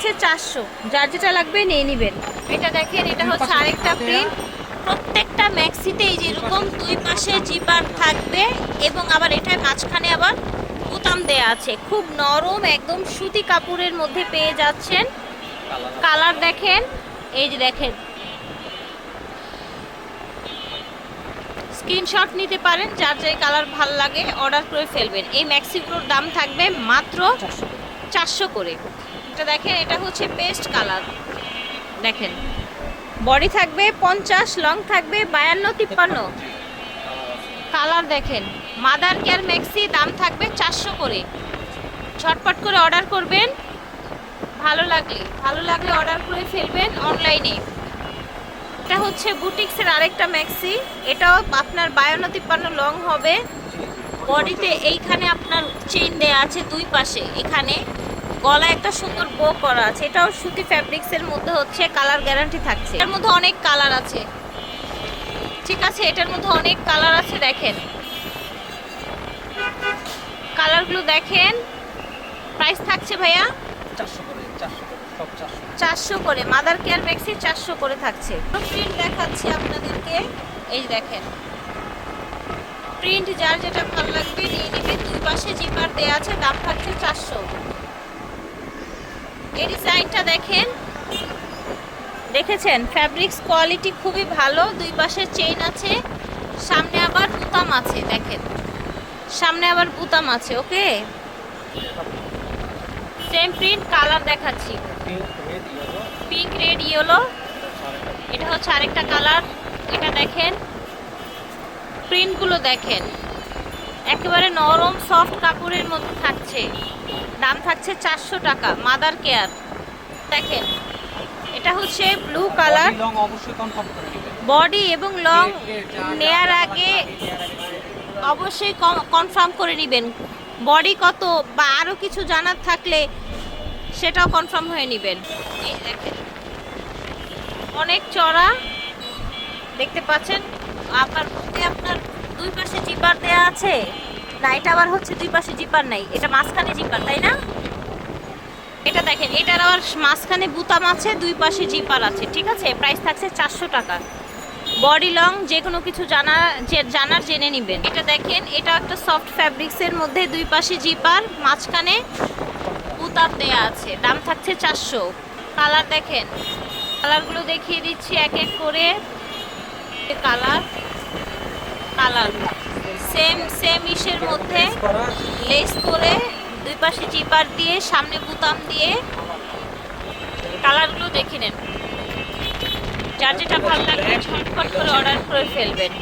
থাকছে চারশো। যার যেটা লাগবে নিয়ে নেবেন। এটা দেখেন এটা হচ্ছে আরেকটা প্রিন্ট প্রত্যেকটা ম্যাক্সিতে এই যে এরকম দুই পাশে জিপার থাকবে এবং আবার এটায় মাঝখানে আবার বোতাম দেয়া আছে। খুব নরম একদম সুতি কাপড়ের মধ্যে পেয়ে যাচ্ছেন। কালার দেখেন এই যে দেখেন। স্ক্রিনশট নিতে পারেন যার যে কালার ভালো লাগে অর্ডার করে ফেলবেন। এই ম্যাক্সিগুলোর দাম থাকবে মাত্র চারশো করে। এটা দেখেন, এটা হচ্ছে পেস্ট কালার দেখেন বডি থাকবে পঞ্চাশ লং থাকবে বায়ান্ন, তিপ্পান্ন। কালার দেখেন মাদার কেয়ার ম্যাক্সি দাম থাকবে চারশো করে। ঝটপট করে অর্ডার করবেন। ভালো লাগলে ভালো লাগলে অর্ডার করে ফেলবেন অনলাইনে এটা হচ্ছে বুটিক্সের আরেকটা ম্যাক্সি এটাও আপনার বায়ান্ন, তিপ্পান্ন লং হবে। বডিতে এইখানে আপনার চেইন দেয়া আছে দুই পাশে, এখানে। গলায় একটা সুন্দর বো করা আছে। এটাও সুতি ফ্যাব্রিক্সের মধ্যে হচ্ছে কালার গ্যারান্টি থাকছে। এর মধ্যে অনেক কালার আছে। ঠিক আছে এটার মধ্যে অনেক কালার আছে দেখেন। কালারগুলো দেখেন। প্রাইস থাকছে ভাইয়া? চারশো করে মাদার কেয়ার ম্যাক্সি চারশো করে। থাকছে। প্রিন্ট দেখাচ্ছি আপনাদেরকে। এই দেখেন। প্রিন্ট যার যেটা ভালো লাগবে নিয়ে নেবে। দুই পাশে জিপার দেওয়া আছে দাম থাকছে চারশো। এই ডিজাইনটা দেখেন। দেখেছেন? ফ্যাব্রিক্স কোয়ালিটি খুবই ভালো, দুই পাশে চেইন আছে, সামনে আবার বুতাম আছে, দেখেন। সামনে আবার বুতাম আছে, ওকে? সেম প্রিন্ট কালার দেখাচ্ছি। পিঙ্ক রেড ইয়েলো এটা হচ্ছে আরেকটা কালার এটা দেখেন। প্রিন্টগুলো দেখেন। একেবারে নরম সফট কাপড়ের মধ্যে থাকছে। দাম থাকছে চারশো টাকা মাদার কেয়ার দেখেন এটা হচ্ছে ব্লু কালার বডি এবং লং নেয়ার আগে অবশ্যই কনফার্ম করে নেবেন। বডি কত বা আরও কিছু জানার থাকলে সেটাও কনফার্ম হয়ে নেবেন। এই দেখেন অনেক চড়া। দেখতে পাচ্ছেন আপনার মধ্যে আপনার দুই পাশে জিপার দেয়া আছে। না, এটা আবার হচ্ছে দুই পাশে জিপার নাই। এটা মাঝখানে জিপার, তাই না? এটা দেখেন, এটার আবার মাঝখানে বুতাম আছে, দুই পাশে জিপার আছে, ঠিক আছে? প্রাইস থাকছে চারশো টাকা। বডি লং যে কোনো কিছু জানা জানার জেনে নেবেন। এটা দেখেন, এটা একটা সফট ফ্যাব্রিক্সের মধ্যে দুই পাশে জিপার, মাঝখানে বুতাম দেয়া আছে। দাম থাকছে চারশো। কালার দেখেন, কালারগুলো দেখিয়ে দিচ্ছি এক এক করে। কালার। কালার সেম সেম ইসের মধ্যে লেস করে দুই পাশে জিপার দিয়ে, সামনে বুতাম দিয়ে কালারগুলো দেখে নেন। যার যেটা ভালো লাগবে, ঝটপট করে অর্ডার করে ফেলবেন।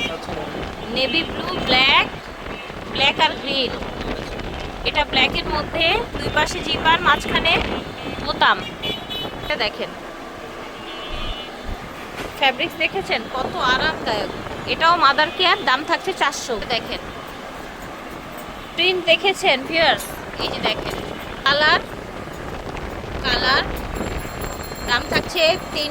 নেভি ব্লু, ব্ল্যাক ব্ল্যাক আর গ্রিন। এটা ব্ল্যাকের মধ্যে দুই পাশে জিপার, মাঝখানে বোতাম। এটা দেখেন। ফ্যাব্রিক্স দেখেছেন? কত আরামদায়ক। এটাও মাদার কেয়ার দাম থাকছে চারশো। দেখেন। প্রিন্ট দেখেছেন ভিউয়ার্স এই যে দেখেন কালার কালার দাম থাকছে তিন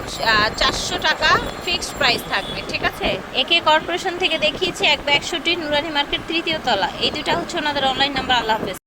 চারশো টাকা ফিক্সড প্রাইস থাকবে ঠিক আছে? একে কর্পোরেশন থেকে দেখিয়েছি এক ব্যাগশোটি নুরানি মার্কেট তৃতীয় তলা। এই দুটা হচ্ছে ওনাদের অনলাইন নাম্বার আল্লাহ হাফেজ।